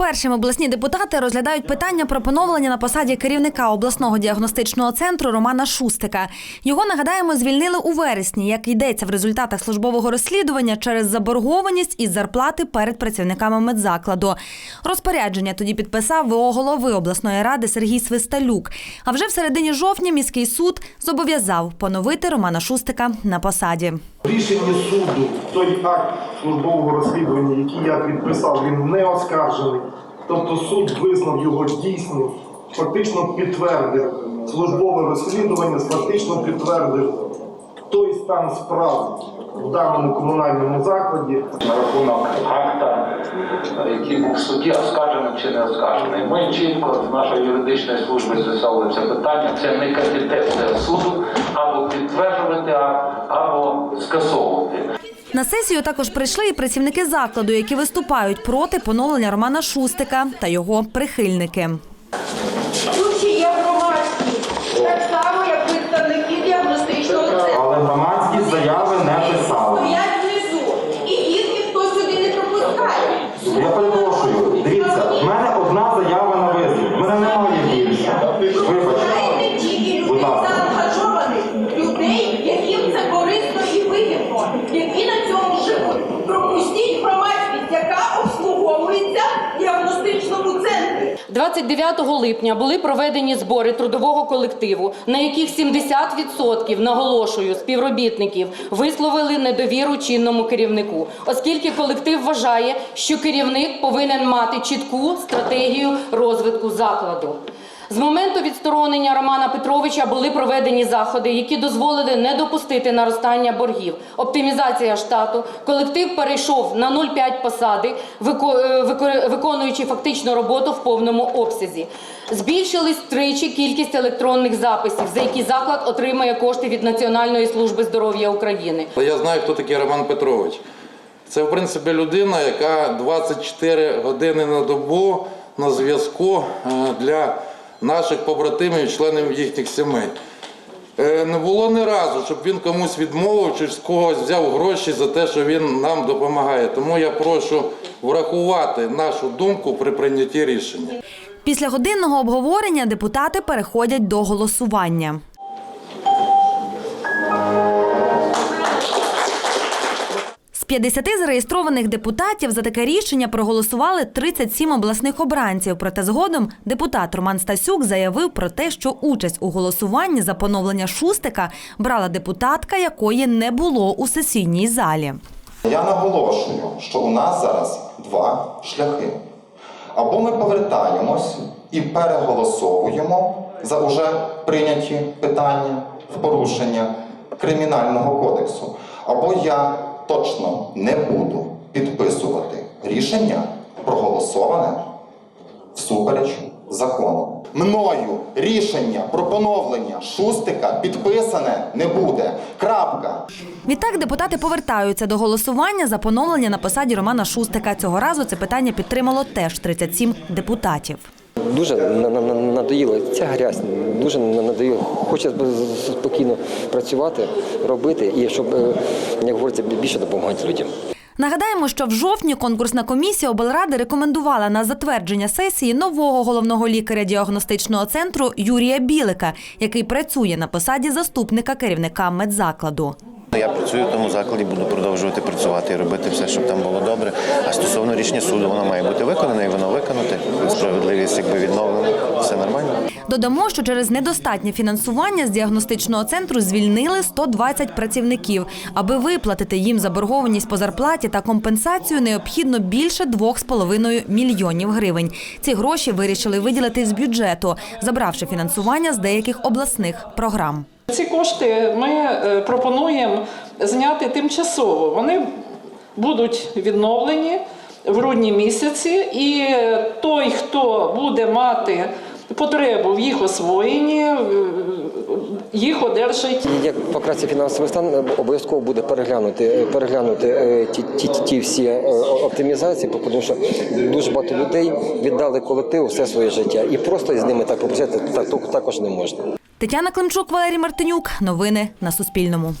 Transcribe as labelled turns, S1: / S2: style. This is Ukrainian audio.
S1: Першим обласні депутати розглядають питання про поновлення на посаді керівника обласного діагностичного центру Романа Шустика. Його нагадаємо звільнили у вересні, як йдеться в результатах службового розслідування через заборгованість із зарплати перед працівниками медзакладу. Розпорядження тоді підписав ВО голови обласної ради Сергій Свисталюк. А вже в середині жовтня міський суд зобов'язав поновити Романа Шустика на посаді.
S2: Рішення суду, той акт службового розслідування, який я підписав, він не оскаржений. Тобто суд визнав його дійсним, фактично підтвердив службове розслідування, фактично підтвердив той стан справ в даному комунальному закладі.
S3: на рахунок акта, який був в суді, оскаржений чи не оскаржений. Ми чітко з нашої юридичної служби з'ясовували це питання. Це не компетенція суду або підтверджувати акт, або скасовувати.
S1: На сесію також прийшли і працівники закладу, які виступають проти поновлення Романа Шустика та його прихильники.
S4: Тут ще є громадські, так само, як представники діагностичного центру.
S5: Але громадські заяви не писали.
S4: Стоять внизу, і їх ніхто сюди не пропускає.
S5: Я перепрошую,
S6: 29 липня були проведені збори трудового колективу, на яких 70% наголошую співробітників висловили недовіру чинному керівнику, оскільки колектив вважає, що керівник повинен мати чітку стратегію розвитку закладу. З моменту відсторонення Романа Петровича були проведені заходи, які дозволили не допустити наростання боргів. Оптимізація штату. Колектив перейшов на 0,5 посади, е, вико- виконуючи фактично роботу в повному обсязі. Збільшились тричі кількість електронних записів, за які заклад отримає кошти від Національної служби здоров'я України.
S7: Я знаю, хто такий Роман Петрович. Це, в принципі, людина, яка 24 години на добу на зв'язку е, для наших побратимів, членів їхніх сімей. Е, Не було ні разу, щоб він комусь відмовив чи з когось взяв гроші за те, що він нам допомагає. Тому я прошу врахувати нашу думку при прийнятті рішення.
S1: Після годинного обговорення депутати переходять до голосування. 50 зареєстрованих депутатів за таке рішення проголосували 37 обласних обранців. Проте згодом депутат Роман Стасюк заявив про те, що участь у голосуванні за поновлення Шустика брала депутатка, якої не було у сесійній залі.
S8: Я наголошую, що у нас зараз два шляхи. Або ми повертаємось і переголосовуємо за уже прийняті питання в порушення Кримінального кодексу, або я точно не буду підписувати рішення, проголосоване всупереч закону. Мною рішення про поновлення шустика підписане не буде. Крапка.
S1: Відтак депутати повертаються до голосування за поновлення на посаді Романа Шустика. Цього разу це питання підтримало теж 37 депутатів.
S9: Дуже на- на- на- надоїла ця грязь, дуже на- надоїло. Хочеться спокійно працювати, робити і щоб, е, як говориться, більше допомагати людям.
S1: Нагадаємо, що в жовтні конкурсна комісія облради рекомендувала на затвердження сесії нового головного лікаря діагностичного центру Юрія Білика, який працює на посаді заступника керівника медзакладу.
S10: Я працюю в тому закладі, буду продовжувати працювати і робити все, щоб там було добре. А стосовно рішення суду, воно має бути виконане, і воно виконати. Справедливість якби відновлена, все нормально.
S1: Додамо, що через недостатнє фінансування з діагностичного центру звільнили 120 працівників. Аби виплатити їм заборгованість по зарплаті та компенсацію, необхідно більше 2,5 мільйонів гривень. Ці гроші вирішили виділити з бюджету, забравши фінансування з деяких обласних програм.
S11: Ці кошти ми е, пропонуємо зняти тимчасово. Вони будуть відновлені в грудні місяці, і той, хто буде мати потребу в їх освоєнні, е, їх одержить
S9: як покращиться фінансовий стан, е, обов'язково буде переглянути, е, переглянути е, ті, ті, ті, всі е, оптимізації, тому що дуже багато людей віддали колективу все своє життя. І просто з ними так попросити так, також не можна.
S1: Тетяна Климчук, Валерій Мартинюк. Новини на Суспільному.